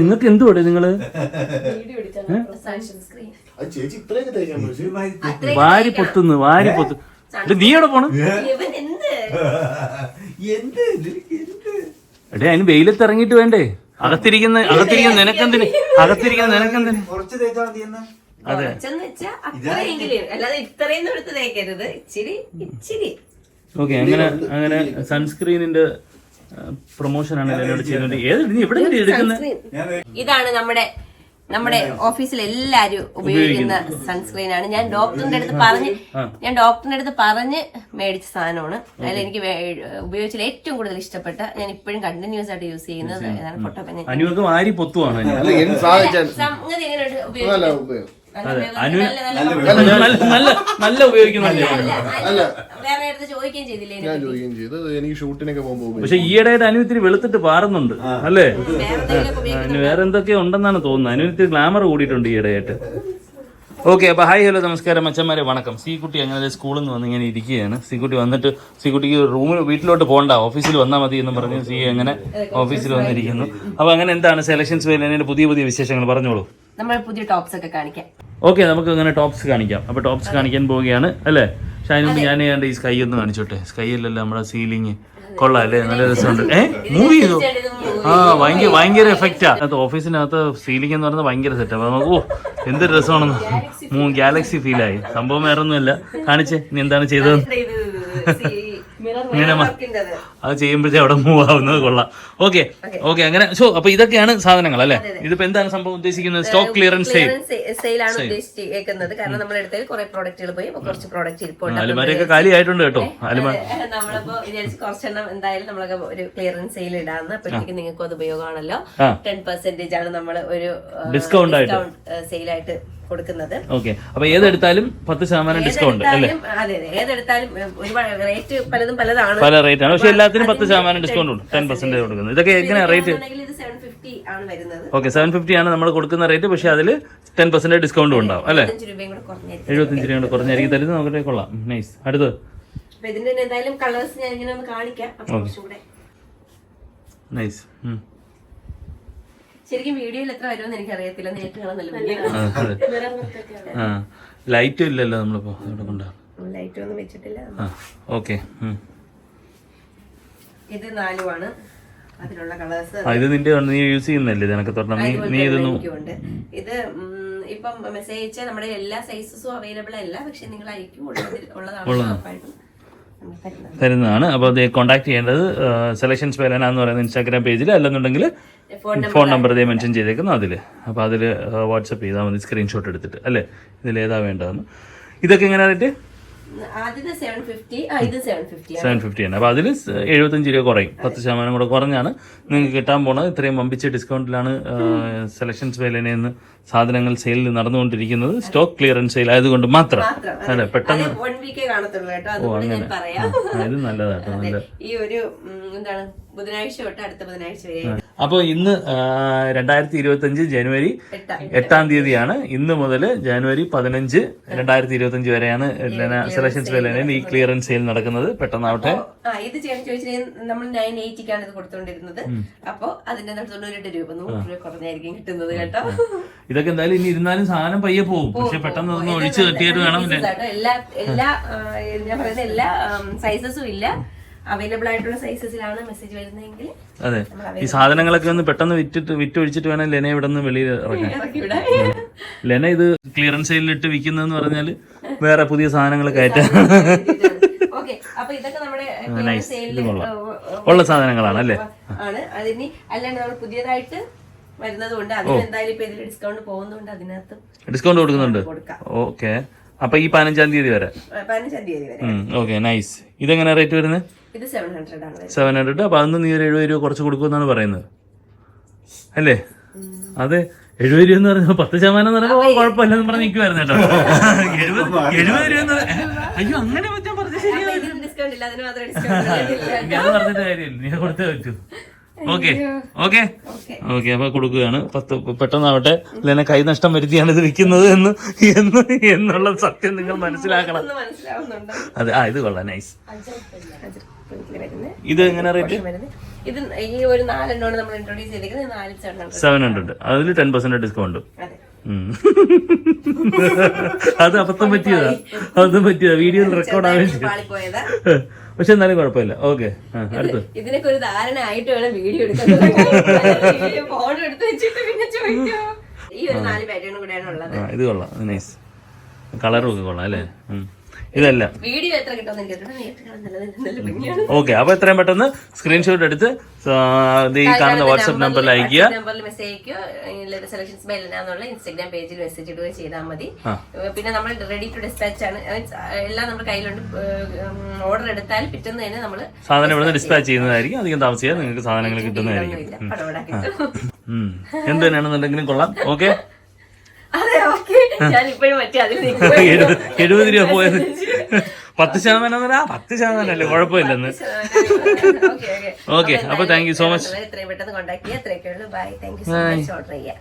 നിങ്ങൾക്ക് എന്തുവാടെ നിങ്ങൾ? അത് ചേച്ചി ഇത്രയൊക്കെ തേക്കാൻ പറ്റും വാരി പൊത്തുന്നു. വാരി പൊത്തു നീ എവിടെ പോണ്? എന്ത്? എന്ത്? എന്ത്? എടേ അതിന് വെയിലത്ത് ഇറങ്ങിയിട്ട് വേണ്ടേ? അകത്തിരിക്കുന്ന അകത്തിരിക്കുന്ന നിനക്കെന്തിന്? അകത്തിരിക്കുന്ന നിനക്കെന്തിന്? അതെ. ഓക്കെ അങ്ങനെ അങ്ങനെ സൺസ്ക്രീനിന്റെ പ്രൊമോഷൻ ആണ് എന്നോട് ചെയ്യുന്നത്. ഏത് നീ എവിടെ നിന്ന് എടുക്കുന്നത് ഞാൻ ഇതാണ് നമ്മുടെ നമ്മുടെ ഓഫീസിൽ എല്ലാരും ഉപയോഗിക്കുന്ന സൺസ്ക്രീൻ ആണ്. ഞാൻ ഡോക്ടറിന്റെ അടുത്ത് പറഞ്ഞ് ഞാൻ ഡോക്ടറിന്റെ അടുത്ത് പറഞ്ഞ് മേടിച്ച സാധനമാണ്. അതിൽ എനിക്ക് ഉപയോഗിച്ചതിൽ ഏറ്റവും കൂടുതൽ ഇഷ്ടപ്പെട്ട ഞാൻ ഇപ്പോഴും കണ്ടിന്യൂസ് ആയിട്ട് യൂസ് ചെയ്യുന്നത് സംഗതി എങ്ങനെയുണ്ട് നല്ല ഉപയോഗം. നല്ല അതെ അനു നല്ല- നല്ല ഉപയോഗിക്കുന്നുണ്ട് അല്ല വേറെ അടുത്ത് ചോദിക്കുകയും ചെയ്തില്ലേ ഞാൻ ചോദിക്കുകയും ചെയ്തു. അത് എനിക്ക് ഷൂട്ടിനൊക്കെ പോകുമ്പോൾ. പക്ഷെ ഈയിടെയായിട്ട് അനു ഇത്തിരി വെളുത്തിട്ട് പാറുന്നുണ്ട്. അല്ലേ? അനു വേറെ എന്തൊക്കെയോ ഉണ്ടെന്നാണ് തോന്നുന്നത്. അനു ഇത്തിരി ഗ്ലാമർ കൂടിയിട്ടുണ്ട് ഈയിടെയായിട്ട്. ഓക്കെ അപ്പോൾ ഹായ് ഹലോ നമസ്കാരം അച്ഛന്മാരെ വണക്കം. സി കുട്ടി അങ്ങനെ സ്കൂളിൽ നിന്ന് വന്ന് ഇങ്ങനെ ഇരിക്കുകയാണ്. കുട്ടി വന്നിട്ട് സി സീക്കുട്ടിക്ക് റൂമിൽ വീട്ടിലോട്ട് പോകണ്ട ഓഫീസിൽ വന്നാൽ മതി എന്ന് പറഞ്ഞ് സി അങ്ങനെ ഓഫീസിൽ വന്നിരിക്കുന്നു. അപ്പോൾ അങ്ങനെ എന്താണ് സെലക്ഷൻസ് വേലതിന്റെ പുതിയ പുതിയ വിശേഷങ്ങൾ പറഞ്ഞോളൂ. നമ്മൾ പുതിയ ടോപ്സ് ഒക്കെ കാണിക്കാം. ഓക്കെ നമുക്ക് അങ്ങനെ ടോപ്സ് കാണിക്കാം അപ്പൊ ടോപ്സ് കാണിക്കാൻ പോവുകയാണ് അല്ലേ പക്ഷെ അതിന് മുമ്പ് ഞാൻ ഏതാണ്ട് ഈ സ്കൈ ഒന്ന് കാണിച്ചോട്ടെ സ്കൈ അല്ലല്ലോ നമ്മുടെ സീലിംഗ് കൊള്ളാം അല്ലേ നല്ല രസമുണ്ട് ഏ മൂവ് ചെയ്തു ആ ഭയങ്കര ഭയങ്കര എഫക്റ്റാ അത് ഓഫീസിനകത്ത് സീലിംഗ് എന്ന് പറഞ്ഞാൽ ഭയങ്കര സെറ്റ് അപ്പൊ നമുക്ക് ഓ എന്തൊരു രസമാണെന്ന് മൂ ഗാലക്സി ഫീലായി സംഭവം വേറെ ഒന്നുമല്ല കാണിച്ചേ നീ എന്താണ് ചെയ്തത് ഇങ്ങനെ അത് ചെയ്യുമ്പോഴേ അവിടെ മൂവ് ആവുന്നത് കൊള്ളാം. ഓക്കെ ഓക്കെ അങ്ങനെ. സോ അപ്പൊ ഇതൊക്കെയാണ് സാധനങ്ങൾ അല്ലെ? ഇതിപ്പോ എന്താണ് സംഭവം ഉദ്ദേശിക്കുന്നത്? സ്റ്റോക്ക് ക്ലിയറൻസ് സെയിൽ സെയിലാണ് ഉദ്ദേശിച്ചേക്കുന്നത്. കാരണം നമ്മൾ അടുത്ത് കുറെ പ്രോഡക്റ്റുകൾ പോയി. കുറച്ച് പ്രോഡക്റ്റ് ഇരിപ്പുണ്ട്. അലുമാരിയൊക്കെ കാലിയായിട്ടുണ്ട് കേട്ടോ. അലുമാ അതെ, നമ്മളിപ്പോ വിചാരിച്ച് കുറച്ചെണ്ണം എന്തായാലും നമ്മളൊക്കെ ഒരു ക്ലിയറൻസ് സെയിൽ ഇടാന്ന് അപ്പോഴത്തേക്ക് നിങ്ങൾക്ക് അത് ഉപയോഗമാണല്ലോ. ടെൻ പെർസെന്റേജ് ആണ് നമ്മൾ ഒരു ഡിസ്കൗണ്ട് ആയിട്ട്. സെയിലായിട്ട് കൊടുക്കുന്നത്. ഓക്കെ അപ്പൊ ഏതെടുത്താലും പത്ത് ശതമാനം ഡിസ്കൗണ്ട് അല്ലേ? അതെ അതെ. ഏതെടുത്താലും ഒരുപാട് റേറ്റ് പലതും പലതാണ്. പല റേറ്റ് ആണ്. പക്ഷെ എല്ലാത്തിനും പത്ത് ശതമാനം ഡിസ്കൗണ്ട് ഉണ്ട്. ടെൻ പെർസെന്റേജ് കൊടുക്കുന്നത്. ഇതൊക്കെ എങ്ങനെയാണ് റേറ്റ് ആണ് ഓക്കെ സെവൻ ഫിഫ്റ്റി ആണ് നമ്മൾ കൊടുക്കുന്ന റേറ്റ് പക്ഷെ അതിൽ ടെൻ പെർസെന്റേജ് ഡിസ്കൗണ്ടും ഉണ്ടാവും അല്ലേ? അഞ്ച് രൂപയും കൂടെ കുറഞ്ഞായിരിക്കും. എഴുപത്തഞ്ച് രൂപ കൊണ്ട് കുറഞ്ഞായിരിക്കും. തരുന്നത് നോക്കട്ടെ കൊള്ളാം. നൈസ് അടുത്ത് അപ്പൊ ഇതിന്റെ തന്നെ എന്തായാലും കളേഴ്സ് ഞാൻ ഇങ്ങനെ ഒന്ന് കാണിക്കാം. അപ്പൊ കുറച്ചുകൂടെ. നൈസ് ശരിക്കും വീഡിയോയിൽ എത്ര വരുമെന്ന് എനിക്ക് അറിയത്തില്ല നേരിട്ട് കാണാൻ ലൈറ്റും ഇല്ലല്ലോ നമ്മളിപ്പോ ഇവിടെ കൊണ്ടാണ് ലൈറ്റ് ഒന്നും വെച്ചിട്ടില്ല. ഓക്കെ ഇത് നാലുമാണ് അതിലുള്ള കളേഴ്സ് ഇത് നിന്റെ നീ യൂസ് ചെയ്യുന്നല്ലേ ഇതിനൊക്കെ തുറന്ന നീ നീ ഇതൊന്നും ഇത് ഇപ്പം മെസ്സേജ് അയച്ചാൽ നമ്മുടെ എല്ലാ സൈസസും അവൈലബിൾ അല്ല. പക്ഷെ നിങ്ങൾ അയക്കും. ഉള്ളതാണ് തരുന്നത്. തരുന്നതാണ്. അപ്പോൾ അത് കോൺടാക്ട് ചെയ്യേണ്ടത് സെലക്ഷൻസ് പേലന എന്ന് പറയുന്ന ഇൻസ്റ്റാഗ്രാം പേജിൽ അല്ലെന്നുണ്ടെങ്കിൽ ഫോൺ നമ്പർ ഇതേ മെൻഷൻ ചെയ്തേക്കുന്നു അതിൽ അപ്പോൾ അതിൽ വാട്സപ്പ് ചെയ്താൽ മതി. സ്ക്രീൻഷോട്ട് എടുത്തിട്ട്. അല്ലേ? ഇതിൽ ഏതാ വേണ്ടതെന്ന്. ഇതൊക്കെ എങ്ങനെയായിട്ട് റേറ്റ് സെവൻ ഫിഫ്റ്റി ആണ്. അപ്പോൾ അതിൽ എഴുപത്തഞ്ച് രൂപ കുറയും. പത്ത് ശതമാനം കൂടെ കുറഞ്ഞാണ് നിങ്ങൾക്ക് കിട്ടാൻ പോണത്. ഇത്രയും വമ്പിച്ച ഡിസ്കൗണ്ടിലാണ് സെലക്ഷൻസ് വേലനെന്ന് സാധനങ്ങൾ സെയിൽ നടന്നുകൊണ്ടിരിക്കുന്നത്. സ്റ്റോക്ക് ക്ലിയറൻസ് സെയിൽ ആയതുകൊണ്ട് മാത്രം. അല്ലെ? പെട്ടെന്ന് ഓ ആ, ഇത് നല്ലതാട്ടോ നല്ല ഈ ഒരു എന്താണ്? ബുധനാഴ്ച തൊട്ട് അടുത്ത ബുധനാഴ്ച വരെ അപ്പോൾ ഇന്ന് രണ്ടായിരത്തി ഇരുപത്തി അഞ്ച് ജനുവരി എട്ടാം തീയതിയാണ്. ഇന്ന് മുതൽ ജനുവരി പതിനഞ്ച് രണ്ടായിരത്തി ഇരുപത്തി അഞ്ച് വരെയാണ് സെലക്ഷൻസ് വേലനയിൽ ഈ ക്ലിയറൻസ് സെയിൽ നടക്കുന്നത്. പെട്ടെന്നാവട്ടെ. ഇത് ചെയ്യാൻ ചോദിച്ചാൽ നമ്മൾ നയൻ എയ്റ്റിക്കാണ് ഇത് കൊടുത്തോണ്ടിരുന്നത്. അപ്പോൾ അതിന്റെ തൊണ്ണൂറ്റെട്ട് രൂപ നൂറ് രൂപ കുറഞ്ഞായിരിക്കും കിട്ടുന്നത് കേട്ടോ. ഇതൊക്കെ എന്തായാലും ഇനി ഇരുന്നാലും സാധനം പയ്യെ പോകും. പക്ഷെ പെട്ടെന്ന് ഒന്ന് ഒഴിച്ചു കെട്ടിയിട്ട് വേണം എല്ലാ എല്ലാ ഞാൻ പറയുന്ന എല്ലാ സൈസസും ഇല്ല. അവൈലബിൾ ആയിട്ടുള്ള സൈസസിലാണ് മെസ്സേജ് വരുന്നതെങ്കിൽ അതെ. ഈ സാധനങ്ങളൊക്കെ ഒന്ന് പെട്ടെന്ന് വിറ്റിട്ട് വിറ്റൊഴിച്ചിട്ട് വേണം ലെന ഇവിടെ നിന്ന് വെളിയിൽ ഇറങ്ങാൻ ഇറക്കി ലെന ഇത് ക്ലിയറൻസ് സെയിലിൽ ഇട്ട് വിൽക്കുന്നതെന്ന് പറഞ്ഞാൽ വേറെ പുതിയ സാധനങ്ങൾ കയറ്റാൻ ഉള്ള സാധനങ്ങളാണ് അല്ലേ? ആണ്. അതിന് അല്ലാണ്ട് നമ്മൾ പുതിയതായിട്ട് വരുന്നതുകൊണ്ട് അതിന് എന്തായാലും ഇപ്പൊ ഇതിൽ ഡിസ്കൗണ്ട് പോകുന്നതുകൊണ്ട് അതിനകത്ത് ഡിസ്കൗണ്ട് കൊടുക്കുന്നുണ്ട്? കൊടുക്കാം. ഓക്കെ അപ്പൊ ഈ പതിനഞ്ചാം തീയതി വരെ? പതിനഞ്ചാം തീയതി വരെ. ഓക്കെ നൈസ് ഇതെങ്ങനെ റേറ്റ് വരുന്നത്? ഇത് സെവൻ ഹൺഡ്രഡ് ആണ് വരുന്നത്. സെവൻ ഹൺഡ്രഡ് അപ്പൊ അതൊന്ന് നീ ഒരു എഴുപത് രൂപ കുറച്ച് കൊടുക്കുമെന്നാണ് പറയുന്നത്. അല്ലേ? അതെ. എഴുപത് രൂപ എന്ന് പറഞ്ഞാൽ പത്ത് ശതമാനം എന്ന് പറഞ്ഞാൽ കുഴപ്പമില്ല എന്ന് പറഞ്ഞ് നിൽക്കുമായിരുന്നു കേട്ടോ. എഴുപത് എഴുപത് രൂപ എന്ന് അയ്യോ അങ്ങനെ ഞാൻ പറഞ്ഞ ഞാൻ പറഞ്ഞിട്ട് കാര്യമില്ല. നീ കൊടുത്തേ പറ്റൂ. ഓക്കെ ഓക്കെ ഓക്കെ അപ്പൊ കൊടുക്കുകയാണ്. പത്ത് പെട്ടെന്നാവട്ടെ. ലെന കൈനഷ്ടം വരുത്തിയാണ് ഇത് വിൽക്കുന്നത് എന്ന് എന്ന് എന്നുള്ള സത്യം നിങ്ങൾ മനസ്സിലാക്കണം. അതെ ആ ഇത് കൊള്ളാം. നൈസ് ഇത് എങ്ങനെ റേറ്റ് ഇത് ഈ ഒരു നാലെണ്ണമാണ് നമ്മൾ ഇൻട്രോഡ്യൂസ് ചെയ്തിരിക്കുന്നത്. നാല് സെവൻ ഹൺഡ്രഡ് സെവൻ ഹൺഡ്രഡ് അതിൽ ടെൻ പെർസെന്റ് ഡിസ്കൗണ്ട് അതെ. അത് അബദ്ധം പറ്റിയതാ. അബദ്ധം പറ്റിയതാ. വീഡിയോ റെക്കോർഡ് പാളിപ്പോയതാ. പക്ഷെ എന്നാലും കുഴപ്പമില്ല. ഓക്കെ. അടുത്ത്. ഇതിനൊക്കെ ഒരു ധാരണ ആയിട്ട് വേണം വീഡിയോ എടുക്കാൻ. ഫോൺ എടുത്ത് വെച്ചിട്ട് പിന്നെ ചോദിക്കോ. ഈ ഒരു നാല് പാറ്റേണും കൂടെയാണ് ഉള്ളത്. ഇത് കൊള്ളാം. നൈസ് കളറും ഒക്കെ കൊള്ളാം അല്ലേ. ഇതല്ല. ഓക്കെ അപ്പൊ എത്രയും പെട്ടെന്ന് സ്ക്രീൻഷോട്ട് എടുത്ത് ഈ കാണുന്ന വാട്സ്ആപ്പ് നമ്പറിൽ അയക്കുക ഇൻസ്റ്റാഗ്രാം പേജിൽ മെസ്സേജ് ഇടുകയോ ചെയ്താൽ മതി. പിന്നെ നമ്മൾ റെഡി ടു ഡിസ്പാച്ച് ആണ്. എല്ലാം നമ്മുടെ കയ്യിലുണ്ട്. ഓർഡർ എടുത്താൽ പിറ്റേന്ന് തന്നെ നമ്മൾ സാധനം ഇവിടെ ഡിസ്പാച്ച് ചെയ്യുന്നതായിരിക്കും. അധികം താമസിയാതെ നിങ്ങൾക്ക് സാധനങ്ങൾ കിട്ടുന്നതായിരിക്കും. എന്ത് തന്നെയാണെന്നുണ്ടെങ്കിലും കൊള്ളാം. ഓക്കെ? എഴുപത് രൂപ പോയത്. പത്ത് ശതമാനം എന്നല്ല, പത്ത് ശതമാനം അല്ലേ? കുഴപ്പമില്ലെന്ന്. ഓക്കെ അപ്പൊ താങ്ക് യു സോ മച്ച് എത്രയും പെട്ടെന്ന് കോൺടാക്ട് ചെയ്യാം. ഉള്ളൂ. Bye thank you so much order ചെയ്യാം.